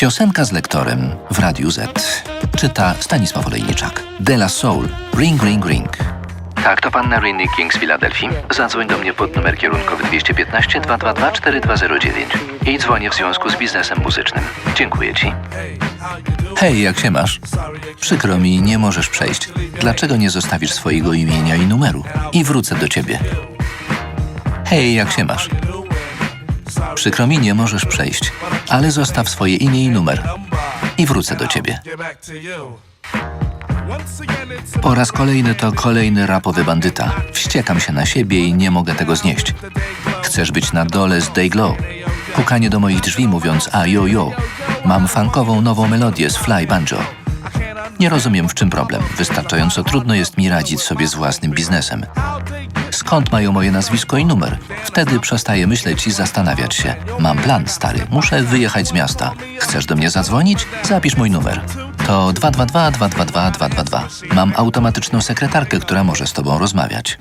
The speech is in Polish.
Piosenka z lektorem w Radiu Z. Czyta Stanisław Olejniczak. De La Soul. Ring, ring, ring. Tak, to pan Rinny King z Filadelfii. Zadzwoń do mnie pod numer kierunkowy 215 222 4209 i dzwonię w związku z biznesem muzycznym. Dziękuję ci. Hej, jak się masz? Przykro mi, nie możesz przejść. Dlaczego nie zostawisz swojego imienia i numeru? I wrócę do ciebie. Hej, jak się masz? Przykro mi, nie możesz przejść, ale zostaw swoje imię i numer i wrócę do ciebie. Po raz kolejny to kolejny rapowy bandyta. Wściekam się na siebie i nie mogę tego znieść. Chcesz być na dole z Dayglow. Pukanie do moich drzwi mówiąc a yo yo. Mam funkową nową melodię z Fly Banjo. Nie rozumiem w czym problem. Wystarczająco trudno jest mi radzić sobie z własnym biznesem. Skąd mają moje nazwisko i numer? Wtedy przestaję myśleć i zastanawiać się. Mam plan, stary. Muszę wyjechać z miasta. Chcesz do mnie zadzwonić? Zapisz mój numer. To 222 222 222. Mam automatyczną sekretarkę, która może z tobą rozmawiać.